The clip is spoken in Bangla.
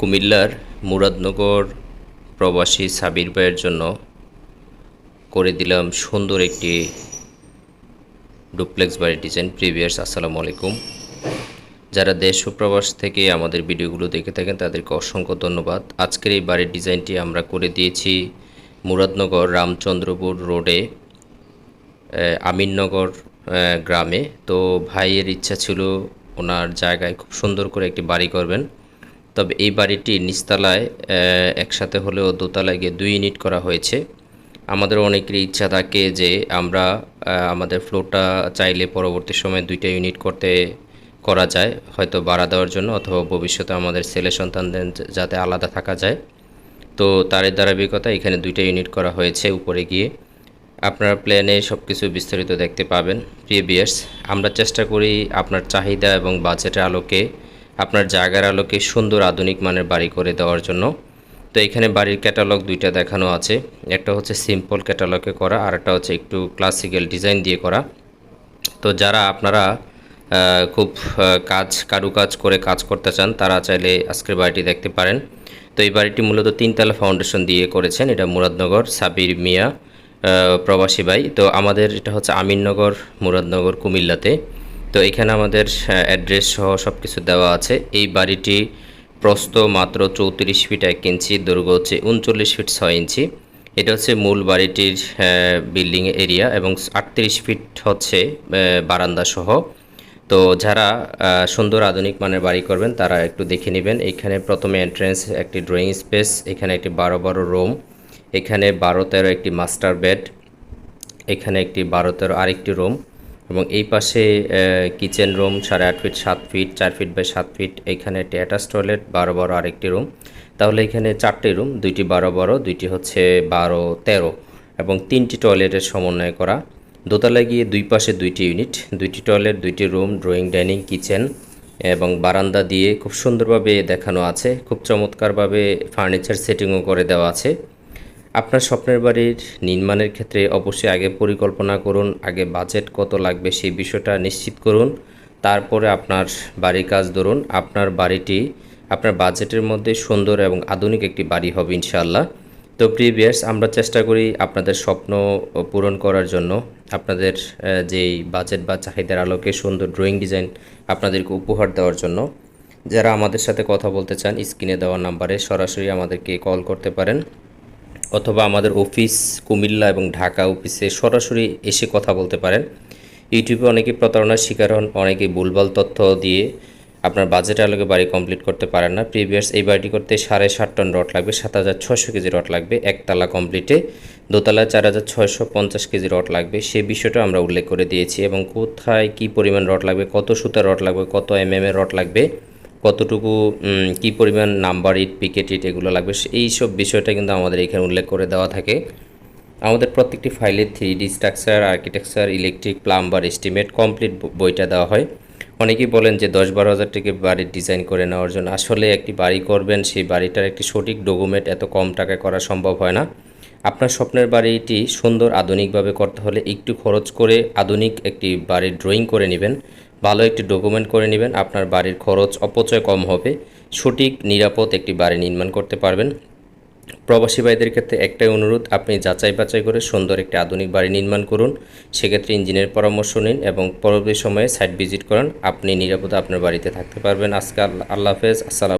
কুমিল্লার মুরাদনগর প্রবাসী সাবির ভাইয়ের জন্য করে দিলাম সুন্দর একটি ডুপ্লেক্স বাড়ির ডিজাইন। প্রিভিয়ার্স আসসালামু আলাইকুম। যারা দেশ প্রবাস থেকে আমাদের ভিডিওগুলো দেখে থাকেন, তাদেরকে অসংখ্য ধন্যবাদ। আজকের এই বাড়ির ডিজাইনটি আমরা করে দিয়েছি মুরাদনগর রামচন্দ্রপুর রোডে আমিননগর গ্রামে। তো ভাইয়ের ইচ্ছা ছিল ওনার জায়গায় খুব সুন্দর করে একটি বাড়ি করবেন। তবে এই বাড়িটি নিচতলায় একসাথে হলেও দোতলায় গিয়ে দুই ইউনিট করা হয়েছে। আমাদের অনেকেরই ইচ্ছা থাকে যে আমরা আমাদের ফ্লোরটা চাইলে পরবর্তী সময়ে দুইটা ইউনিট করতে, করা যায়, হয়তো বাড়া দেওয়ার জন্য অথবা ভবিষ্যতে আমাদের ছেলে সন্তানদের যাতে আলাদা থাকা যায়। তো তার ধারাবাহিকতা এখানে দুইটা ইউনিট করা হয়েছে উপরে গিয়ে। আপনার প্ল্যানে সব কিছু বিস্তারিত দেখতে পাবেন প্রিভিয়াস আমরা চেষ্টা করি আপনার চাহিদা এবং বাজেটের আলোকে আপনার জায়গার আলোকে সুন্দর আধুনিক মানের বাড়ি করে দেওয়ার জন্য। তো এখানে বাড়ির ক্যাটালগ দুইটা দেখানো আছে। একটা হচ্ছে সিম্পল ক্যাটালগে করা, আর একটা হচ্ছে একটু ক্লাসিক্যাল ডিজাইন দিয়ে করা। তো যারা আপনারা খুব কাজ, কারুকাজ করে কাজ করতে চান, তারা চাইলে আজকের বাড়িটি দেখতে পারেন। তো এই বাড়িটি মূলত তিনতলা ফাউন্ডেশন দিয়ে করেছেন। এটা মুরাদনগর, সাবির মিয়া প্রবাসী ভাই। তো আমাদের এটা হচ্ছে আমিননগর, মুরাদনগর, কুমিল্লাতে। তো এখানে আমাদের অ্যাড্রেস সহ সব কিছু দেওয়া আছে। এই বাড়িটি প্রস্ত মাত্র চৌত্রিশ ফিট এক ইঞ্চি, দৈর্ঘ্য হচ্ছে উনচল্লিশ ফিট ছয় ইঞ্চি। এটা হচ্ছে মূল বাড়িটির বিল্ডিং এরিয়া এবং আটত্রিশ ফিট হচ্ছে বারান্দা সহ। তো যারা সুন্দর আধুনিক মানের বাড়ি করবেন, তারা একটু দেখে নেবেন। এখানে প্রথমে এন্ট্রেন্স একটি ড্রয়িং স্পেস এখানে একটি বারো বারো রুম এখানে বারো তেরো একটি মাস্টার বেড এখানে একটি বারো তেরো আরেকটি রুম এবং এই পাশে কিচেন রুম সাড়ে আট ফিট সাত ফিট চার ফিট বাই সাত ফিট এখানে একটি অ্যাটাচ টয়লেট বারো বারো আরেকটি রুম তাহলে এখানে চারটি রুম দুইটি বারো বারো দুইটি হচ্ছে বারো তেরো এবং তিনটি টয়লেটের সমন্বয় করা। দোতলায় গিয়ে দুই পাশে দুইটি ইউনিট দুইটি টয়লেট দুইটি রুম ড্রয়িং ডাইনিং কিচেন এবং বারান্দা দিয়ে খুব সুন্দরভাবে দেখানো আছে। খুব চমৎকারভাবে ফার্নিচার সেটিংও করে দেওয়া আছে। আপনার স্বপ্নের বাড়ির নির্মাণের ক্ষেত্রে অবশ্যই আগে পরিকল্পনা করুন, আগে বাজেট কত লাগবে সেই বিষয়টা নিশ্চিত করুন। তারপরে আপনার বাড়ির কাজ ধরুন, আপনার বাড়িটি, আপনার বাজেটের মধ্যে সুন্দর এবং আধুনিক একটি বাড়ি হবে ইনশাআল্লাহ। তো প্রিভিয়াস আমরা চেষ্টা করি আপনাদের স্বপ্ন পূরণ করার জন্য। আপনাদের যেই বাজেট বা চাহিদার আলোকে সুন্দর ড্রয়িং ডিজাইন আপনাদেরকে উপহার দেওয়ার জন্য। যারা আমাদের সাথে কথা বলতে চান স্ক্রিনে দেওয়া নাম্বারে সরাসরি আমাদেরকে কল করতে পারেন। অথবা আমাদের অফিস, কুমিল্লা এবং ঢাকা অফিসে সরাসরি এসে কথা বলতে পারেন। ইউটিউবে অনেকে প্রতারণার শিকার হন অনেকে ভুলভাল তথ্য দিয়ে আপনার বাজেট আলোকে বাড়ি কমপ্লিট করতে পারেন না। প্রিভিয়াস এই বাড়িটি করতে সাড়ে সাত টন রড লাগবে, সাত হাজার ছশো কেজি রড লাগবে, একতলা কমপ্লিটে দোতলায় চার হাজার ছয়শো পঞ্চাশ কেজি রড লাগবে সেই বিষয়টা আমরা উল্লেখ করে দিয়েছি। এবং কোথায় কি পরিমাণ রড লাগবে, কত সুতার রড লাগবে, কত এম এর রড লাগবে কতটুকু কি পরিমাণ নাম্বার ইট পিকেট ইট এগুলো লাগবে এই সব বিষয়টা কিন্তু আমাদের এখানে উল্লেখ করে দেওয়া থাকে। আমাদের প্রত্যেকটি ফাইলে three D structure architecture electric plumber estimate complete বইটা দেওয়া হয়। অনেকেই বলেন যে দশ বারো হাজার টাকা বাড়ির ডিজাইন করে নেওয়ার জন্য। আসলে একটি বাড়ি করবেন, সেই বাড়িটার একটি সঠিক ডকুমেন্ট এত কম টাকায় করা সম্ভব হয় না। আপনার স্বপ্নের বাড়িটি সুন্দর আধুনিকভাবে করতে হলে একটু খরচ করে আধুনিক একটি বাড়ির ড্রয়িং করে নেবেন, ভালো একটি ডকুমেন্ট করে নেবেন, আপনার বাড়ির খরচ অপচয় কম হবে, সঠিক, নিরাপদ একটি বাড়ি নির্মাণ করতে পারবেন। প্রবাসী ভাইদের ক্ষেত্রে একটাই অনুরোধ, আপনি যাচাই বাছাই করে সুন্দর একটি আধুনিক বাড়ি নির্মাণ করুন। সেক্ষেত্রে ইঞ্জিনের পরামর্শ নিন এবং পরবর্তী সময়ে সাইট ভিজিট করান। আপনি নিরাপদে আপনার বাড়িতে থাকতে পারবেন। আজকে আল্লাহ আল্লাহ হাফেজ। আসসালাম